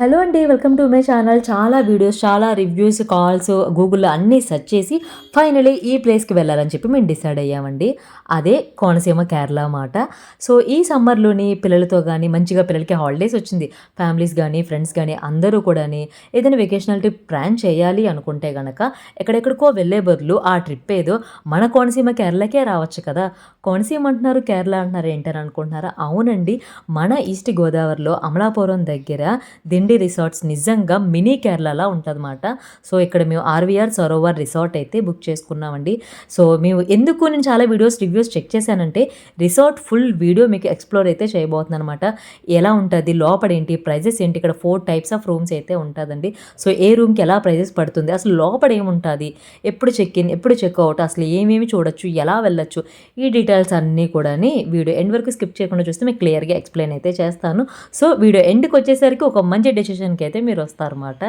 Hello అండి welcome to my channel చాలా videos చాలా రివ్యూస్ కాల్స్ గూగుల్లో అన్నీ సెర్చ్ చేసి ఫైనలీ ఈ ప్లేస్కి వెళ్ళాలని చెప్పి మేము డిసైడ్ అయ్యామండి. అదే కోనసీమ కేరళ మాట. సో ఈ సమ్మర్లోని పిల్లలతో కానీ మంచిగా పిల్లలకి హాలిడేస్ వచ్చింది. ఫ్యామిలీస్ కానీ ఫ్రెండ్స్ కానీ అందరూ కూడాని ఏదైనా వెకేషనల్ ట్రిప్ ప్లాన్ చేయాలి అనుకుంటే కనుక ఎక్కడెక్కడికో వెళ్ళే బదులు ఆ ట్రిప్ ఏదో మన కోనసీమ కేరళకే రావచ్చు కదా. కోనసీమ అంటున్నారు కేరళ అంటున్నారు ఏంటని అనుకుంటున్నారా? అవునండి. మన ఈస్ట్ గోదావరిలో అమలాపురం దగ్గర దిండి రిసార్ట్స్ నిజంగా మినీ కేరళలా ఉంటుందన్నమాట. సో ఇక్కడ మేము ఆర్వీఆర్ సరోవర్ రిసార్ట్ అయితే బుక్ చేసుకున్నామండి. సో మేము ఎందుకు నేను చాలా వీడియోస్ రివ్యూస్ చెక్ చేశానంటే రిసార్ట్ ఫుల్ వీడియో మీకు ఎక్స్ప్లోర్ అయితే చేయబోతుంది అనమాట ఎలా ఉంటుంది లోపల ఏంటి ప్రైజెస్ ఏంటి ఇక్కడ ఫోర్ టైప్స్ ఆఫ్ రూమ్స్ అయితే ఉంటుందండి. సో ఏ రూమ్కి ఎలా ప్రైజెస్ పడుతుంది అసలు లోపల ఏముంటుంది ఎప్పుడు చెక్ ఇన్ ఎప్పుడు చెక్అవుట్ అసలు ఏమేమి చూడొచ్చు ఎలా వెళ్ళొచ్చు ఈ డీటెయిల్స్ అన్నీ కూడా వీడియో ఎండ్ వరకు స్కిప్ చేయకుండా చూస్తే మీకు క్లియర్గా ఎక్స్ప్లెయిన్ అయితే చేస్తాను. సో వీడియో ఎండ్కి వచ్చేసరికి ఒక మంచి డెసిషన్కి అయితే మీరు వస్తారన్నమాట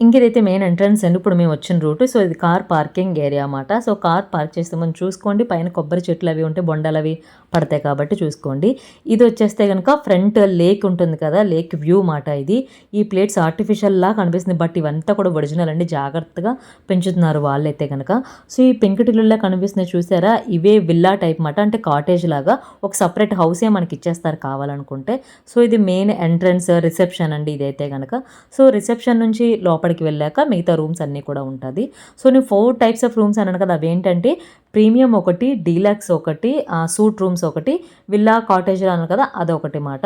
ఇంకేదైతే మెయిన్ ఎంట్రన్స్ అండి ఇప్పుడు మేము వచ్చిన రూట్ సో ఇది కార్ పార్కింగ్ ఏరియా అన్నమాట. సో కార్ పార్క్ చేస్తే మనం చూసుకోండి పైన కొబ్బరి చెట్లు అవి ఉంటే బొండాలు అవి పడతాయి కాబట్టి చూసుకోండి. ఇది వచ్చేస్తే కనుక ఫ్రంట్ లేక్ ఉంటుంది కదా లేక్ వ్యూ మాట ఇది. ఈ ప్లేట్స్ ఆర్టిఫిషియల్ లా కనిపిస్తుంది బట్ ఇవంతా కూడా ఒరిజినల్ అండి జాగ్రత్తగా పెంచుతున్నారు వాళ్ళైతే కనుక సో ఈ పెంకుటిల్లులా కనిపిస్తున్నాయి చూసారా? ఇవే విల్లా టైప్ మాట అంటే కాటేజ్ లాగా. ఒక సపరేట్ హౌసే మనకి ఇచ్చేస్తారు కావాలనుకుంటే. సో ఇది మెయిన్ ఎంట్రన్స్ రిసెప్షన్ అండి ఇదైతే కనుక సో రిసెప్షన్ నుంచి లోపలికి వెళ్ళాక మిగతా రూమ్స్ అన్నీ కూడా ఉంటుంది. సో నేను ఫోర్ టైప్స్ ఆఫ్ రూమ్స్ అన్నాను కదా అవేంటంటే ప్రీమియం ఒకటి డీలక్స్ ఒకటి సూట్ రూమ్స్ ఒకటి విల్లా కాటేజ్ అన్నారు కదా అదొకటి మాట.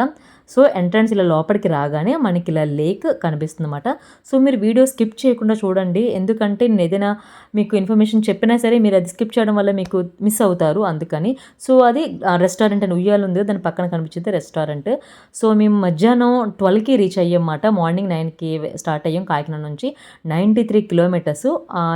సో ఎంట్రన్స్ ఇలా లోపలికి రాగానే మనకి ఇలా లేక్ కనిపిస్తుంది అనమాట సో మీరు వీడియో స్కిప్ చేయకుండా చూడండి. ఎందుకంటే నేను ఏదైనా మీకు ఇన్ఫర్మేషన్ చెప్పినా సరే మీరు అది స్కిప్ చేయడం వల్ల మీకు మిస్ అవుతారు అందుకని. సో అది రెస్టారెంట్ అని ఉయ్యాలు ఉంది దాని పక్కన కనిపించింది రెస్టారెంట్. సో మేము మధ్యాహ్నం ట్వెల్వ్కి రీచ్ అయ్యామాట మార్నింగ్ నైన్కి స్టార్ట్ అయ్యాం కాకినాడ నుంచి. నైంటీ త్రీ కిలోమీటర్స్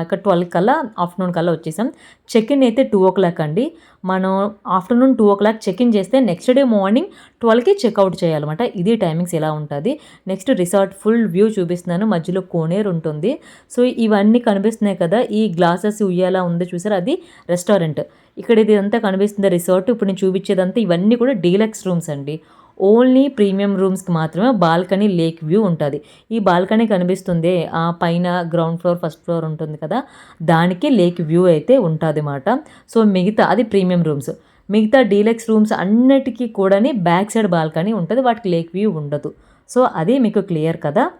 ఇక్కడ ట్వెల్వ్ కల్లా ఆఫ్టర్నూన్ కల్లా వచ్చేసాం. చెక్ ఇన్ అయితే టూ ఓ క్లాక్ అండి. మనం afternoon two o'clock check in చేస్తే నెక్స్ట్ డే మార్నింగ్ ట్వెల్వ్కి చెక్అవుట్ చేయాలన్నమాట. ఇది టైమింగ్స్ ఎలా ఉంటుంది? నెక్స్ట్ రిసార్ట్ ఫుల్ వ్యూ చూపిస్తున్నాను. మధ్యలో కోనేరు ఉంటుంది. సో ఇవన్నీ కనిపిస్తున్నాయి కదా? ఈ గ్లాసెస్ ఉయ్యాలా ఉంది చూసారు? అది రెస్టారెంట్ ఇక్కడ ఇది అంతా కనిపిస్తుంది. రిసార్ట్ ఇప్పుడు నేను చూపించేదంతా ఇవన్నీ కూడా డీలక్స్ రూమ్స్ అండి. ఓన్లీ ప్రీమియం రూమ్స్కి మాత్రమే బాల్కనీ లేక్ వ్యూ ఉంటుంది. ఈ బాల్కనీ కనిపిస్తుంది. ఆ పైన గ్రౌండ్ ఫ్లోర్ ఫస్ట్ ఫ్లోర్ ఉంటుంది కదా? దానికి లేక్ వ్యూ అయితే ఉంటుంది అన్నమాట సో మిగతా అది ప్రీమియం రూమ్స్. మిగతా డీలక్స్ రూమ్స్ అన్నిటికీ కూడాని బ్యాక్ సైడ్ బాల్కనీ ఉంటుంది. వాటికి లేక్ వ్యూ ఉండదు. సో అది మీకు క్లియర్ కదా?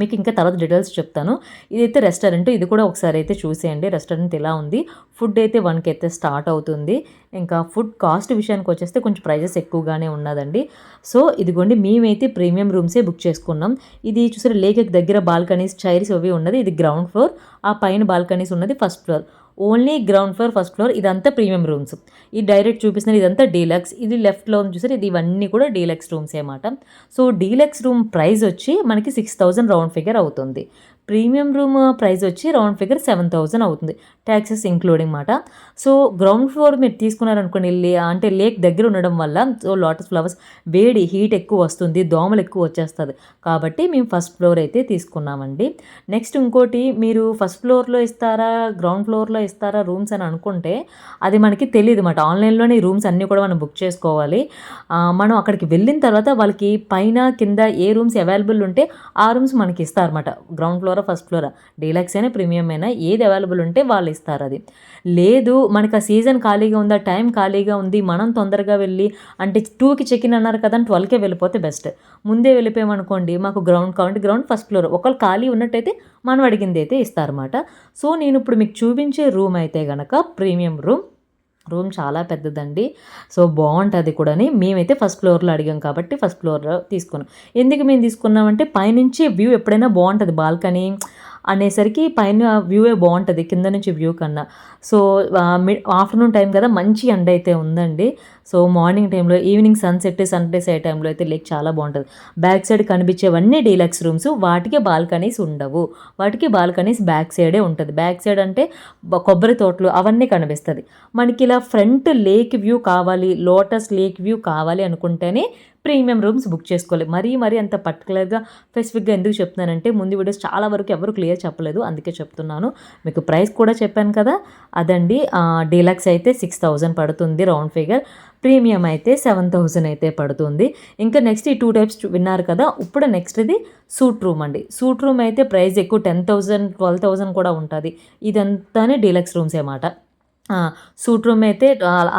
మీకు ఇంకా తర్వాత డీటెయిల్స్ చెప్తాను. ఇదైతే రెస్టారెంట్ ఇది కూడా ఒకసారి అయితే చూసేయండి. రెస్టారెంట్ ఎలా ఉంది? ఫుడ్ అయితే వన్కి అయితే స్టార్ట్ అవుతుంది. ఇంకా ఫుడ్ కాస్ట్ విషయానికి వచ్చేస్తే కొంచెం ప్రైజెస్ ఎక్కువగానే ఉన్నదండి. సో ఇదిగోండి మేమైతే ప్రీమియం రూమ్సే బుక్ చేసుకున్నాం. ఇది చూసారు లేక్ దగ్గర బాల్కనీస్ చైర్స్ అవి ఉన్నది. ఇది గ్రౌండ్ ఫ్లోర్. ఆ పైన బాల్కనీస్ ఉన్నది first floor. Only ground floor first floor. ఇదంతా ప్రీమియం రూమ్స్. ఈ డైరెక్ట్ చూపిస్తున్నారు ఇదంతా డీలక్స్. ఇది లెఫ్ట్లో ఉంది చూసారు? ఇది ఇవన్నీ కూడా డీలక్స్ రూమ్స్ అన్నమాట సో డీలక్స్ రూమ్ ప్రైస్ వచ్చి మనకి సిక్స్ థౌజండ్ రౌండ్ ఫిగర్ అవుతుంది. ప్రీమియం రూమ్ ప్రైస్ వచ్చి రౌండ్ ఫిగర్ సెవెన్ థౌజండ్ అవుతుంది. ట్యాక్సెస్ ఇంక్లూడింగ్ మాట. సో గ్రౌండ్ ఫ్లోర్ మీరు తీసుకున్నారనుకోండి లే- అంటే లేక్ దగ్గర ఉండడం వల్ల సో లోటస్ ఫ్లవర్స్ వేడి హీట్ ఎక్కువ వస్తుంది దోమలు ఎక్కువ వచ్చేస్తుంది. కాబట్టి మేము ఫస్ట్ ఫ్లోర్ అయితే తీసుకున్నామండి. నెక్స్ట్ ఇంకోటి మీరు ఫస్ట్ ఫ్లోర్లో ఇస్తారా గ్రౌండ్ ఫ్లోర్లో ఇస్తారా రూమ్స్ అని అనుకుంటే అది మనకి తెలియదు అనమాట ఆన్లైన్లోనే ఈ రూమ్స్ అన్నీ కూడా మనం బుక్ చేసుకోవాలి. మనం అక్కడికి వెళ్ళిన తర్వాత వాళ్ళకి పైన కింద ఏ రూమ్స్ అవైలబుల్ ఉంటే ఆ రూమ్స్ మనకి ఇస్తారన్నమాట. గ్రౌండ్ ఫ్లోరా ఫస్ట్ ఫ్లోరా? డీలక్స్ అయినా ప్రీమియం అయినా ఏది అవైలబుల్ ఉంటే వాళ్ళు ఇస్తారు అది. లేదు మనకి ఆ సీజన్ ఖాళీగా ఉందా టైం ఖాళీగా ఉంది మనం తొందరగా వెళ్ళి అంటే టూకి చెక్ ఇన్ అన్నారు కదా ట్వెల్వ్కే వెళ్ళిపోతే బెస్ట్. ముందే వెళ్ళిపోయామనుకోండి మాకు గ్రౌండ్ కావండి గ్రౌండ్ ఫస్ట్ ఫ్లోర్. ఒకళ్ళు ఖాళీ ఉన్నట్టయితే మనం అడిగింది అయితే ఇస్తారన్నమాట. సో నేను ఇప్పుడు మీకు చూపించే రూమ్ అయితే గనక ప్రీమియం రూమ్ రూమ్ చాలా పెద్దదండి. సో బాగుంటుంది కూడాని. మేమైతే ఫస్ట్ ఫ్లోర్లో అడిగాం కాబట్టి ఫస్ట్ ఫ్లోర్లో తీసుకున్నాం. ఎందుకు మేము తీసుకున్నామంటే పైనుంచి వ్యూ ఎప్పుడైనా బాగుంటుంది బాల్కనీ అనేసరికి పైన వ్యూవే బాగుంటుంది కింద నుంచి వ్యూ కన్నా. సో ఆఫ్టర్నూన్ టైం కదా మంచి ఎండ అయితే ఉందండి. సో మార్నింగ్ టైంలో ఈవినింగ్ సన్సెట్ సన్రైజ్ అయ్యే టైంలో అయితే లేక్ చాలా బాగుంటుంది. బ్యాక్ సైడ్ కనిపించేవన్నీ డీలక్స్ రూమ్స్ వాటికి బాల్కనీస్ ఉండవు. వాటికి బాల్కనీస్ బ్యాక్ సైడే ఉంటుంది. బ్యాక్ సైడ్ అంటే కొబ్బరి తోటలు అవన్నీ కనిపిస్తుంది. మనకి ఇలా ఫ్రంట్ లేక్ వ్యూ కావాలి లోటస్ లేక్ వ్యూ కావాలి అనుకుంటేనే ప్రీమియం రూమ్స్ బుక్ చేసుకోవాలి. మరీ మరీ అంత పర్టికులర్గా స్పెసిఫిక్గా ఎందుకు చెప్తున్నానంటే ముందు వీడియోస్ చాలా వరకు ఎవరు క్లియర్ చెప్పలేదు. అందుకే చెప్తున్నాను. మీకు ప్రైస్ కూడా చెప్పాను కదా. అదండి డీలక్స్ అయితే సిక్స్ థౌజండ్ పడుతుంది రౌండ్ ఫిగర్. ప్రీమియం అయితే సెవెన్ థౌజండ్ అయితే పడుతుంది. ఇంకా నెక్స్ట్ ఈ టూ టైప్స్ విన్నారు కదా. ఇప్పుడు నెక్స్ట్ ఇది సూట్ రూమ్ అండి. సూట్ రూమ్ అయితే ప్రైస్ ఎక్కువ టెన్ థౌజండ్ ట్వెల్వ్ థౌజండ్ కూడా ఉంటుంది. ఇదంతానే డీలక్స్ రూమ్స్ అన్నమాట సూట్ రూమ్ అయితే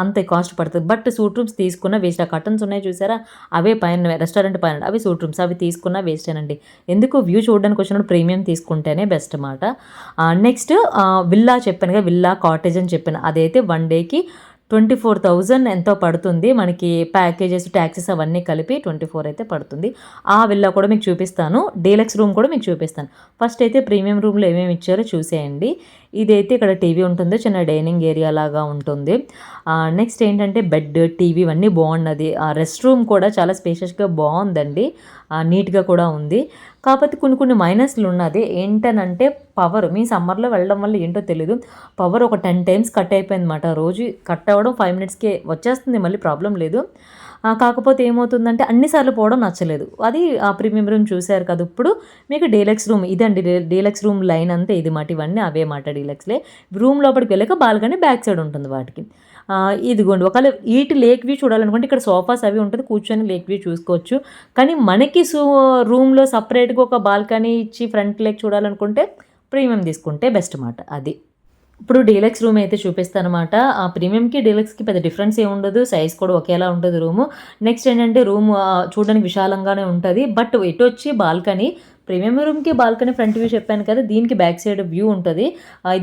అంతే కాస్ట్ పడుతుంది. బట్ సూట్ రూమ్స్ తీసుకున్న వేస్ట్. ఆ కర్టన్స్ ఉన్నాయి చూసారా? అవే పైన రెస్టారెంట్ పైన అవి సూట్ రూమ్స్. అవి తీసుకున్న వేస్టేనండి ఎందుకు? వ్యూ చూడడానికి వచ్చినప్పుడు ప్రీమియం తీసుకుంటేనే బెస్ట్ అన్నమాట. నెక్స్ట్ విల్లా చెప్పాను కదా విల్లా కాటేజ్ అని చెప్పాను. అదైతే వన్ డేకి ట్వంటీ ఫోర్ థౌజండ్ ఎంతో పడుతుంది. మనకి ప్యాకేజెస్ ట్యాక్సెస్ అవన్నీ కలిపి ట్వంటీ ఫోర్ అయితే పడుతుంది. ఆ విల్లా కూడా మీకు చూపిస్తాను. డీలక్స్ రూమ్ కూడా మీకు చూపిస్తాను. ఫస్ట్ అయితే ప్రీమియం రూమ్లో ఏమేమి ఇచ్చారో చూసేయండి. ఇదైతే ఇక్కడ టీవీ ఉంటుంది. చిన్న డైనింగ్ ఏరియా లాగా ఉంటుంది. నెక్స్ట్ ఏంటంటే బెడ్ టీవీ ఇవన్నీ బాగున్నది. ఆ రెస్ట్ రూమ్ కూడా చాలా స్పేషియస్గా బాగుందండి. నీట్గా కూడా ఉంది. కాకపోతే కొన్ని కొన్ని మైనస్లు ఉన్నది. ఏంటనంటే పవర్ మీ సమ్మర్లో వెళ్ళడం వల్ల ఏంటో తెలియదు పవర్ ఒక టెన్ టైమ్స్ కట్ అయిపోయిందన్నమాట. రోజు కట్ అవ్వడం ఫైవ్ మినిట్స్కే వచ్చేస్తుంది మళ్ళీ ప్రాబ్లం లేదు. కాకపోతే ఏమవుతుందంటే అన్నిసార్లు పోవడం నచ్చలేదు. అది ఆ ప్రీమియం రూమ్ చూశారు కదా ఇప్పుడు. మీకు డీలక్స్ రూమ్ ఇదండి డీలక్స్ రూమ్ లైన్ అంతా ఇది మాట. ఇవన్నీ అవే మాట డీలక్స్లే రూమ్ లోపలికి వెళ్ళాక బాల్కనీ బ్యాక్ సైడ్ ఉంటుంది వాటికి. ఇదిగోండి. ఒకవేళ ఈటి లేక్ వ్యూ చూడాలనుకుంటే ఇక్కడ సోఫాస్ అవి ఉంటుంది కూర్చొని లేక్ వ్యూ చూసుకోవచ్చు. కానీ మనకి సో రూమ్లో సపరేట్గా ఒక బాల్కనీ ఇచ్చి ఫ్రంట్ లేక్ చూడాలనుకుంటే ప్రీమియం తీసుకుంటే బెస్ట్ మాట అది. ఇప్పుడు డీలక్స్ రూమ్ అయితే చూపిస్తానమాట. ఆ ప్రీమియంకి డీలక్స్కి పెద్ద డిఫరెన్స్ ఏమి ఉండదు. సైజ్ కూడా ఒకేలా ఉంటుంది రూము. నెక్స్ట్ ఏంటంటే రూమ్ చూడడానికి విశాలంగానే ఉంటుంది. బట్ ఎటు వచ్చి బాల్కనీ ప్రీమియం రూమ్కి బాల్కనీ ఫ్రంట్ వ్యూ చెప్పాను కదా దీనికి బ్యాక్ సైడ్ వ్యూ ఉంటుంది.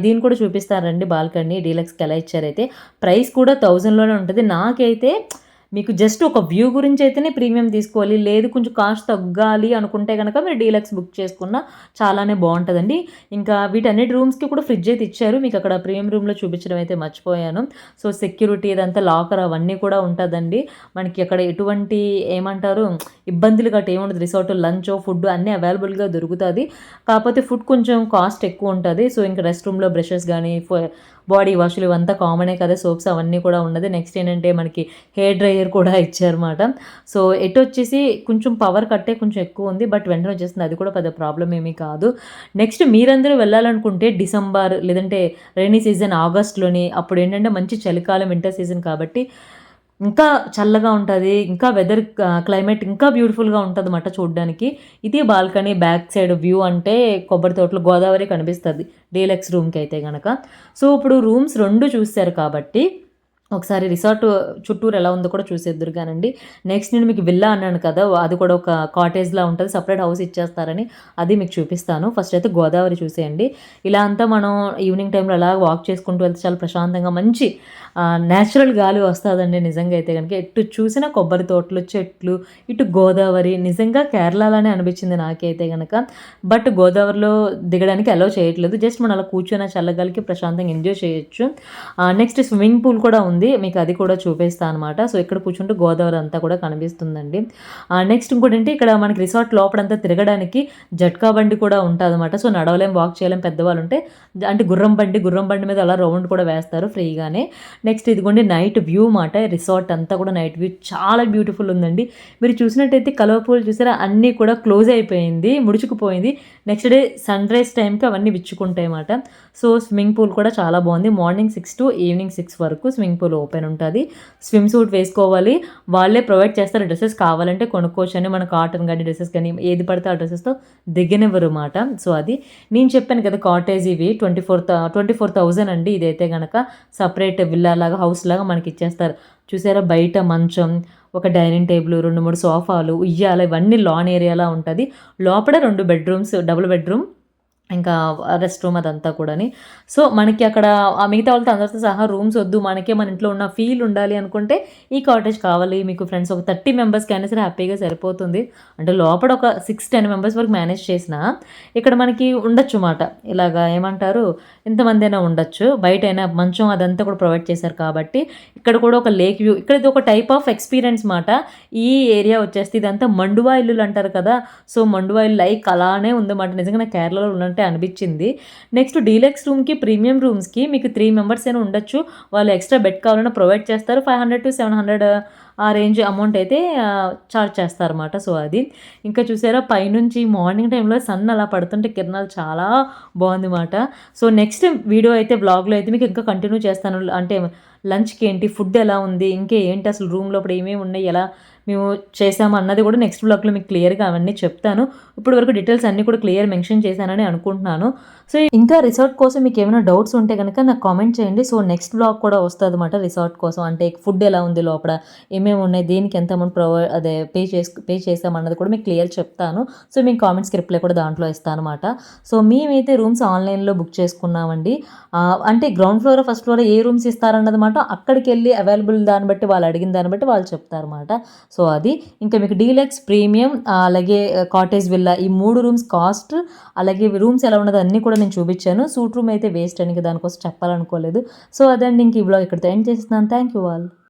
దీన్ని కూడా చూపిస్తారండి బాల్కనీ డీలక్స్కి ఎలా ఇచ్చారైతే. ప్రైస్ కూడా థౌజండ్లోనే ఉంటుంది. నాకైతే మీకు జస్ట్ ఒక వ్యూ గురించి అయితేనే ప్రీమియం తీసుకోవాలి. లేదు కొంచెం కాస్ట్ తగ్గాలి అనుకుంటే కనుక మీరు డీలక్స్ బుక్ చేసుకున్న చాలానే బాగుంటుందండి. ఇంకా వీటన్నిటి రూమ్స్కి కూడా ఫ్రిడ్జ్ అయితే ఇచ్చారు మీకు అక్కడ ప్రీమియం రూమ్లో చూపించడం అయితే మర్చిపోయాను. సో సెక్యూరిటీ ఇదంతా లాకర్ అవన్నీ కూడా ఉంటుందండి. మనకి అక్కడ ఎటువంటి ఏమంటారు ఇబ్బందులు గట్ట ఏముండదు రిసార్ట్ లంచ్ ఫుడ్ అన్నీ అవైలబుల్గా దొరుకుతుంది. కాకపోతే ఫుడ్ కొంచెం కాస్ట్ ఎక్కువ ఉంటుంది. సో ఇంకా రెస్ట్ రూమ్లో బ్రషెస్ కానీ బాడీ వాష్లు ఇవంతా కామనే కదా సోప్స్ అవన్నీ కూడా ఉన్నది. నెక్స్ట్ ఏంటంటే మనకి హెయిర్ డ్రైయర్ కూడా ఇచ్చారన్నమాట. సో ఎటు వచ్చేసి కొంచెం పవర్ కట్టే కొంచెం ఎక్కువ ఉంది బట్ వెంటనే వచ్చేస్తుంది. అది కూడా పెద్ద ప్రాబ్లం ఏమీ కాదు. నెక్స్ట్ మీరందరూ వెళ్ళాలనుకుంటే డిసెంబర్ లేదంటే రైనీ సీజన్ ఆగస్ట్లోని అప్పుడు ఏంటంటే మంచి చలికాలం వింటర్ సీజన్ కాబట్టి ఇంకా చల్లగా ఉంటుంది ఇంకా వెదర్ క్లైమేట్ ఇంకా బ్యూటిఫుల్గా ఉంటుంది అన్నమాట చూడడానికి. ఇది బాల్కనీ బ్యాక్ సైడ్ వ్యూ అంటే కొబ్బరి తోటలు గోదావరి కనిపిస్తుంది డీలక్స్ రూమ్కి అయితే కనుక సో ఇప్పుడు రూమ్స్ రెండు చూశారు కాబట్టి ఒకసారి రిసార్ట్ చుట్టూరు ఎలా ఉందో కూడా చూసేద్దరు కానండి నెక్స్ట్ నేను మీకు విల్లా అన్నాను కదా అది కూడా ఒక కాటేజ్లా ఉంటుంది సపరేట్ హౌస్ ఇచ్చేస్తారని అది మీకు చూపిస్తాను. ఫస్ట్ అయితే గోదావరి చూసేయండి. ఇలా అంతా మనం ఈవినింగ్ టైంలో అలా వాక్ చేసుకుంటూ వెళ్తే చాలా ప్రశాంతంగా మంచి న్యాచురల్ గాలి వస్తుందండి నిజంగా అయితే కనుక. ఎటు చూసిన కొబ్బరి తోటలు చెట్లు ఇటు గోదావరి నిజంగా కేరళలానే అనిపించింది నాకైతే కనుక బట్ గోదావరిలో దిగడానికి అలో చేయట్లేదు. జస్ట్ మనం అలా కూర్చొని చల్లగాలికి ప్రశాంతంగా ఎంజాయ్ చేయొచ్చు. నెక్స్ట్ స్విమ్మింగ్ పూల్ కూడా ఉంది. మీకు అది కూడా చూపిస్తాను అనమాట సో ఇక్కడ కూర్చుంటే గోదావరి అంతా కూడా కనిపిస్తుందండి. నెక్స్ట్ ఇంకోటి అంటే ఇక్కడ మనకి రిసార్ట్ లోపలంతా తిరగడానికి జట్కా బండి కూడా ఉంటుంది అనమాట సో నడవలేం వాక్ చేయలేం పెద్దవాళ్ళు ఉంటే అంటే గుర్రం బండి గుర్రం బండి మీద అలా రౌండ్ కూడా వేస్తారు ఫ్రీగానే. నెక్స్ట్ ఇదిగోండి నైట్ వ్యూ మాట రిసార్ట్ అంతా కూడా నైట్ వ్యూ చాలా బ్యూటిఫుల్ ఉందండి. మీరు చూసినట్టయితే కలువ చూసారా? అన్నీ కూడా క్లోజ్ అయిపోయింది ముడుచుకుపోయింది. నెక్స్ట్ డే సన్ రైజ్ టైంకి అవన్నీ విచ్చుకుంటాయి అన్నమాట. సో స్విమ్మింగ్ పూల్ కూడా చాలా బాగుంది. Morning six to evening six వరకు స్విమ్మింగ్ పూల్ ఓపెన్ ఉంటుంది. స్విమ్ సూట్ వేసుకోవాలి. వాళ్ళే ప్రొవైడ్ చేస్తారు. డ్రెస్సెస్ కావాలంటే కొనుక్కోవచ్చు అని మన కాటన్ కానీ డ్రెస్సెస్ కానీ ఏది పడితే ఆ డ్రెస్సెస్తో దిగనివ్వరు అన్నమాట సో అది నేను చెప్పాను కదా కాటేజ్ ఇవి twenty four twenty four thousand అండి. ఇదైతే కనుక సపరేట్ విల్లా లాగా హౌస్ లాగా మనకి ఇచ్చేస్తారు. చూసారా బయట మంచం ఒక డైనింగ్ టేబుల్ రెండు మూడు సోఫాలు ఉయ్యాల ఇవన్నీ లాన్ ఏరియాలా ఉంటుంది. లోపల రెండు బెడ్రూమ్స్ డబుల్ బెడ్రూమ్ ఇంకా రెస్ట్ రూమ్ అదంతా కూడాని. సో మనకి అక్కడ ఆ మిగతా వాళ్ళతో అందరితో సహా రూమ్స్ వద్దు మనకే మన ఇంట్లో ఉన్న ఫీల్ ఉండాలి అనుకుంటే ఈ కాటేజ్ కావాలి మీకు ఫ్రెండ్స్ ఒక థర్టీ మెంబర్స్కి అయినా సరే హ్యాపీగా సరిపోతుంది. అంటే లోపల ఒక సిక్స్ టెన్ మెంబర్స్ వరకు మేనేజ్ చేసిన ఇక్కడ మనకి ఉండొచ్చు మాట. ఇలాగా ఏమంటారు? ఎంతమంది అయినా ఉండొచ్చు. బయట అయినా మంచం అదంతా కూడా ప్రొవైడ్ చేశారు కాబట్టి ఇక్కడ కూడా ఒక లేక్ వ్యూ ఇక్కడ ఇది ఒక టైప్ ఆఫ్ ఎక్స్పీరియన్స్ మాట. ఈ ఏరియా వచ్చేస్తే ఇదంతా మండువా ఇల్లులు అంటారు కదా. సో మండువా ఇల్లు లైక్ అలానే ఉందన్నమాట నిజంగా కేరళలో ఉన్న అంటే అనిపించింది. నెక్స్ట్ డీలక్స్ రూమ్కి ప్రీమియం రూమ్స్కి మీకు త్రీ మెంబర్స్ అయినా ఉండొచ్చు. వాళ్ళు ఎక్స్ట్రా బెడ్ కావాలన్నా ప్రొవైడ్ చేస్తారు. Five hundred to seven hundred ఆ రేంజ్ అమౌంట్ అయితే చార్జ్ చేస్తారన్నమాట. సో అది. ఇంకా చూసారా పైనుంచి మార్నింగ్ టైంలో సన్ అలా పడుతుంటే కిరణాలు చాలా బాగుంది మాట సో నెక్స్ట్ వీడియో అయితే బ్లాగ్లో అయితే మీకు ఇంకా కంటిన్యూ చేస్తాను. అంటే లంచ్కి ఏంటి ఫుడ్ ఎలా ఉంది ఇంకా ఏంటి అసలు రూమ్ లోపల ఏమేమి ఉన్నాయి ఎలా మేము చేసాము అన్నది కూడా నెక్స్ట్ బ్లాగ్లో మీకు క్లియర్గా అవన్నీ చెప్తాను. ఇప్పుడు వరకు డీటెయిల్స్ అన్నీ కూడా క్లియర్ మెన్షన్ చేశానని అనుకుంటున్నాను. సో ఇంకా రిసార్ట్ కోసం మీకు ఏమైనా డౌట్స్ ఉంటే కనుక నాకు కామెంట్ చేయండి. సో నెక్స్ట్ బ్లాగ్ కూడా వస్తుంది అనమాట రిసార్ట్ కోసం. అంటే ఫుడ్ ఎలా ఉంది లోపల? ఏమేమి ఉన్నాయి? దేనికి ఎంత అమౌంట్ ప్రొవైడ్ అదే పే చేసు పే చేసామన్నది కూడా మీకు క్లియర్ చెప్తాను. సో మీకు కామెంట్స్కి రిప్లై కూడా దాంట్లో ఇస్తాను అనమాట సో మేమైతే రూమ్స్ ఆన్లైన్లో బుక్ చేసుకున్నామండి. అంటే గ్రౌండ్ ఫ్లోర్ ఫస్ట్ ఫ్లోర్ ఏ రూమ్స్ ఇస్తారన్నది మాట అక్కడికి వెళ్ళి అవైలబుల్ దాన్ని బట్టి వాళ్ళు అడిగిన దాన్ని బట్టి వాళ్ళు చెప్తారన్నమాట. సో అది. ఇంకా మీకు డీలక్స్ ప్రీమియం అలాగే కాటేజ్ విల్లా ఈ మూడు రూమ్స్ కాస్ట్ అలాగే రూమ్స్ ఎలా ఉన్నదో అన్నీ కూడా నేను చూపించాను. సూట్ రూమ్ అయితే వేస్ట్ అని దానికోసం చెప్పాలనుకోలేదు. సో అదండి ఇంక ఈ బ్లాగ్ ఇక్కడితో ఎండ్ చేస్తున్నాను. Thank you all